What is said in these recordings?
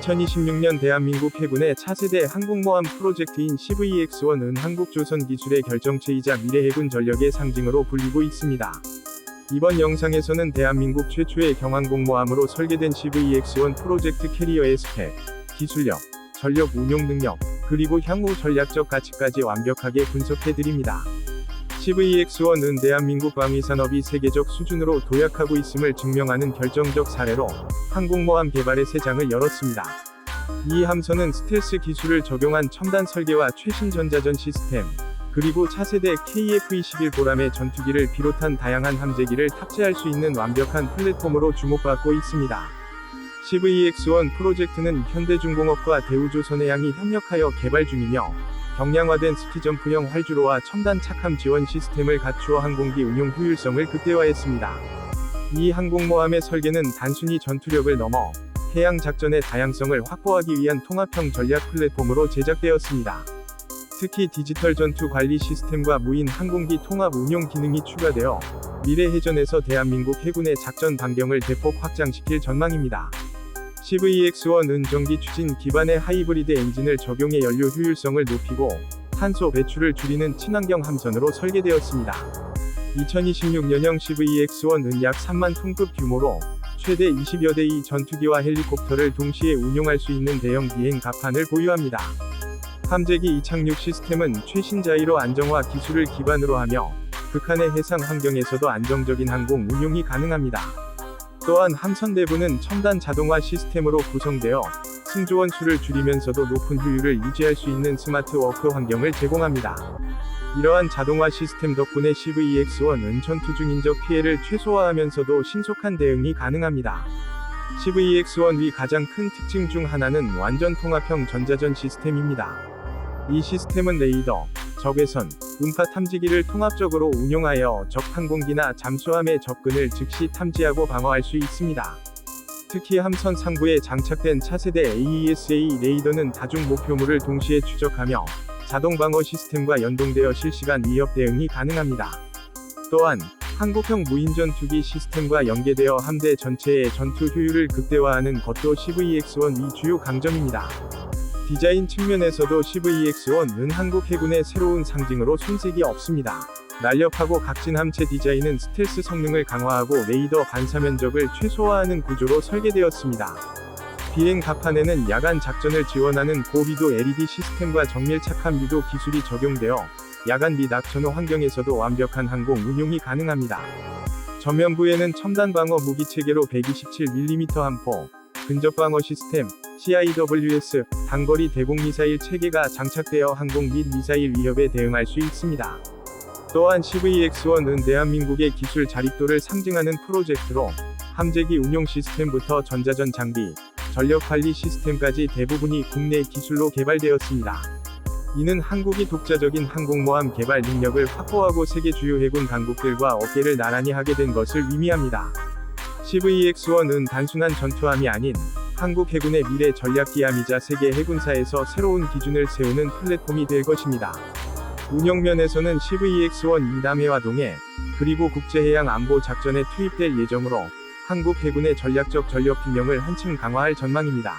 2026년 대한민국 해군의 차세대 항공모함 프로젝트인 CVX-1은 한국조선 기술의 결정체이자 미래 해군 전력의 상징으로 불리고 있습니다. 이번 영상에서는 대한민국 최초의 경항공모함으로 설계된 CVX-1 프로젝트 캐리어의 스펙, 기술력, 전력 운용 능력, 그리고 향후 전략적 가치까지 완벽하게 분석해드립니다. CVX-1은 대한민국 방위 산업이 세계적 수준으로 도약하고 있음을 증명하는 결정적 사례로 항공모함 개발의 새 장을 열었습니다. 이 함선은 스텔스 기술을 적용한 첨단 설계와 최신 전자전 시스템, 그리고 차세대 KF-21 보람의 전투기를 비롯한 다양한 함재기를 탑재할 수 있는 완벽한 플랫폼으로 주목받고 있습니다. CVX-1 프로젝트는 현대중공업과 대우조선해양이 협력하여 개발 중이며 경량화된 스키점프형 활주로와 첨단 착함 지원 시스템을 갖추어 항공기 운용 효율성을 극대화했습니다. 이 항공모함의 설계는 단순히 전투력을 넘어 해양 작전의 다양성을 확보하기 위한 통합형 전략 플랫폼으로 제작되었습니다. 특히 디지털 전투 관리 시스템과 무인 항공기 통합 운용 기능이 추가되어 미래 해전에서 대한민국 해군의 작전 반경을 대폭 확장시킬 전망입니다. CVX-1 은 전기 추진 기반의 하이브리드 엔진을 적용해 연료 효율성을 높이고 탄소 배출을 줄이는 친환경 함선으로 설계되었습니다. 2026년형 CVX-1은 약 3만 톤급 규모로 최대 20여 대의 전투기와 헬리콥터를 동시에 운용할 수 있는 대형 비행 갑판을 보유합니다. 함재기 이착륙 시스템은 최신 자이로 안정화 기술을 기반으로 하며 극한의 해상 환경에서도 안정적인 항공 운용이 가능합니다. 또한 함선 내부는 첨단 자동화 시스템으로 구성되어 승조원 수를 줄이면서도 높은 효율을 유지할 수 있는 스마트 워크 환경을 제공합니다. 이러한 자동화 시스템 덕분에 CVX-1은 전투 중 인적 피해를 최소화하면서도 신속한 대응이 가능합니다. CVX-1의 가장 큰 특징 중 하나는 완전 통합형 전자전 시스템입니다. 이 시스템은 레이더, 적외선, 음파 탐지기를 통합적으로 운용하여 적 항공기나 잠수함의 접근을 즉시 탐지하고 방어할 수 있습니다. 특히 함선 상부에 장착된 차세대 AESA 레이더는 다중 목표물을 동시에 추적하며 자동 방어 시스템과 연동되어 실시간 위협 대응이 가능합니다. 또한 한국형 무인 전 투기 시스템과 연계되어 함대 전체의 전투 효율을 극대화하는 것도 CVX-1의 주요 강점입니다. 디자인 측면에서도 CVX-1은 한국 해군의 새로운 상징으로 손색이 없습니다. 날렵하고 각진 함체 디자인은 스텔스 성능을 강화하고 레이더 반사 면적을 최소화하는 구조로 설계되었습니다. 비행 갑판에는 야간 작전을 지원하는 고비도 LED 시스템과 정밀 착함 유도 기술이 적용되어 야간 및 악천후 환경에서도 완벽한 항공 운용이 가능합니다. 전면부에는 첨단 방어 무기 체계로 127mm 함포, 근접 방어 시스템, CIWS, 단거리 대공 미사일 체계가 장착되어 항공 및 미사일 위협에 대응할 수 있습니다. 또한 CVX-1은 대한민국의 기술 자립도를 상징하는 프로젝트로 함재기 운용 시스템부터 전자전 장비, 전력 관리 시스템까지 대부분이 국내 기술로 개발되었습니다. 이는 한국이 독자적인 항공모함 개발 능력을 확보하고 세계 주요 해군 강국들과 어깨를 나란히 하게 된 것을 의미합니다. CVX-1은 단순한 전투함이 아닌 한국 해군의 미래 전략 기함이자 세계 해군사에서 새로운 기준을 세우는 플랫폼이 될 것입니다. 운영면에서는 CVX-1 2담회와 동해, 그리고 국제해양 안보 작전에 투입될 예정으로 한국 해군의 전략적 전력 균형을 한층 강화할 전망입니다.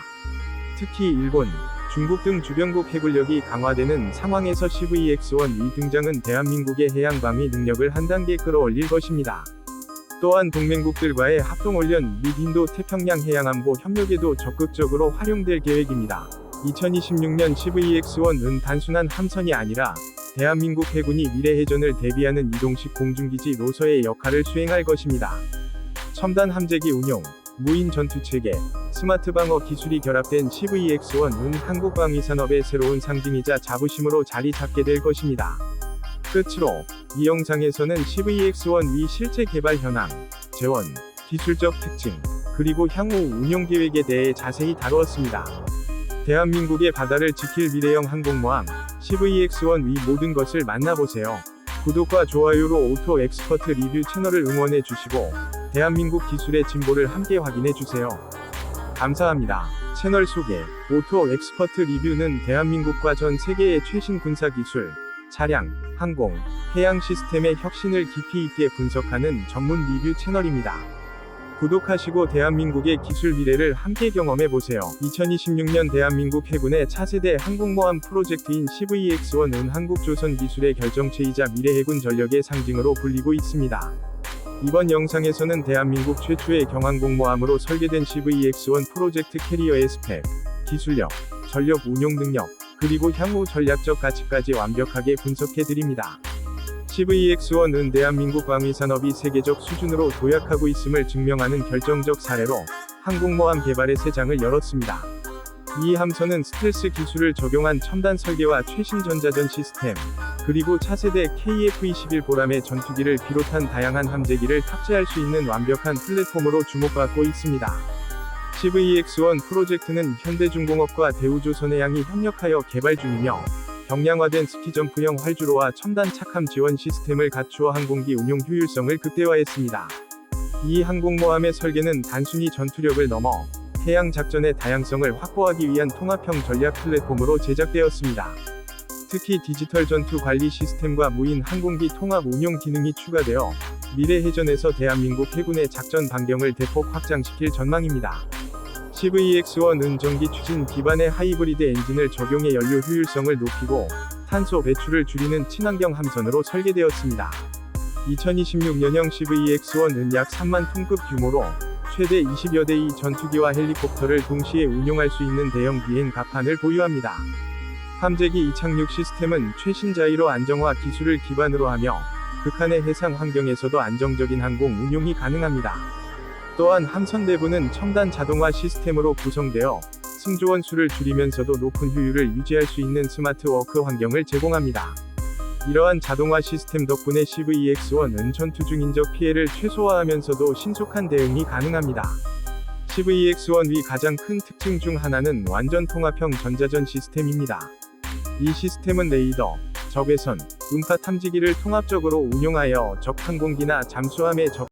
특히 일본, 중국 등 주변국 해군력이 강화되는 상황에서 CVX-1이 등장은 대한민국의 해양 방위 능력을 한 단계 끌어올릴 것입니다. 또한 동맹국들과의 합동훈련 및 인도 태평양 해양안보 협력에도 적극적으로 활용될 계획입니다. 2026년 CVX-1은 단순한 함선이 아니라 대한민국 해군이 미래 해전을 대비하는 이동식 공중기지로서의 역할을 수행할 것입니다. 첨단 함재기 운용, 무인 전투 체계, 스마트 방어 기술이 결합된 CVX-1은 한국 방위 산업의 새로운 상징이자 자부심으로 자리 잡게 될 것입니다. 끝으로 이 영상에서는 CVX-1 위 실제 개발 현황, 재원, 기술적 특징, 그리고 향후 운용 계획에 대해 자세히 다루었습니다. 대한민국의 바다를 지킬 미래형 항공모함 CVX-1 위 모든 것을 만나보세요. 구독과 좋아요로 오토 엑스퍼트 리뷰 채널을 응원해 주시고 대한민국 기술의 진보를 함께 확인해 주세요. 감사합니다. 채널 소개 오토 엑스퍼트 리뷰는 대한민국과 전 세계의 최신 군사 기술, 차량, 항공, 해양 시스템의 혁신을 깊이 있게 분석하는 전문 리뷰 채널입니다. 구독하시고 대한민국의 기술 미래를 함께 경험해 보세요. 2026년 대한민국 해군의 차세대 항공모함 프로젝트인 CVX-1은 한국 조선 기술의 결정체이자 미래 해군 전력의 상징으로 불리고 있습니다. 이번 영상에서는 대한민국 최초의 경항공모함으로 설계된 CVX-1 프로젝트 캐리어의 스펙, 기술력, 전력 운용 능력, 그리고 향후 전략적 가치까지 완벽하게 분석해 드립니다. CVX-1은 대한민국 방위 산업이 세계적 수준으로 도약하고 있음을 증명하는 결정적 사례로 항공모함 개발의 새 장을 열었습니다. 이 함선은 스텔스 기술을 적용한 첨단 설계와 최신 전자전 시스템, 그리고 차세대 KF-21 보람의 전투기를 비롯한 다양한 함재기를 탑재할 수 있는 완벽한 플랫폼으로 주목받고 있습니다. CVX-1 프로젝트는 현대중공업과 대우조선해양이 협력하여 개발 중이며 경량화된 스키점프형 활주로와 첨단 착함 지원 시스템을 갖추어 항공기 운용 효율성을 극대화했습니다. 이 항공모함의 설계는 단순히 전투력을 넘어 해양 작전의 다양성을 확보하기 위한 통합형 전략 플랫폼으로 제작되었습니다. 특히 디지털 전투 관리 시스템과 무인 항공기 통합 운용 기능이 추가되어 미래 해전에서 대한민국 해군의 작전 반경을 대폭 확장시킬 전망입니다. CVX-1 은 전기 추진 기반의 하이브리드 엔진을 적용해 연료 효율성을 높이고 탄소 배출을 줄이는 친환경 함선으로 설계되었습니다. 2026년형 CVX-1은 약 3만 톤급 규모로 최대 20여 대의 전투기와 헬리콥터를 동시에 운용할 수 있는 대형 비행 갑판을 보유합니다. 함재기 이착륙 시스템은 최신 자이로 안정화 기술을 기반으로 하며 극한의 해상 환경에서도 안정적인 항공 운용이 가능합니다. 또한 함선 내부는 첨단 자동화 시스템으로 구성되어 승조원 수를 줄이면서도 높은 효율을 유지할 수 있는 스마트 워크 환경을 제공합니다. 이러한 자동화 시스템 덕분에 CVX-1은 전투 중 인적 피해를 최소화하면서도 신속한 대응이 가능합니다. CVX-1의 가장 큰 특징 중 하나는 완전 통합형 전자전 시스템입니다. 이 시스템은 레이더, 적외선, 음파 탐지기를 통합적으로 운용하여 적 항공기나 잠수함의 적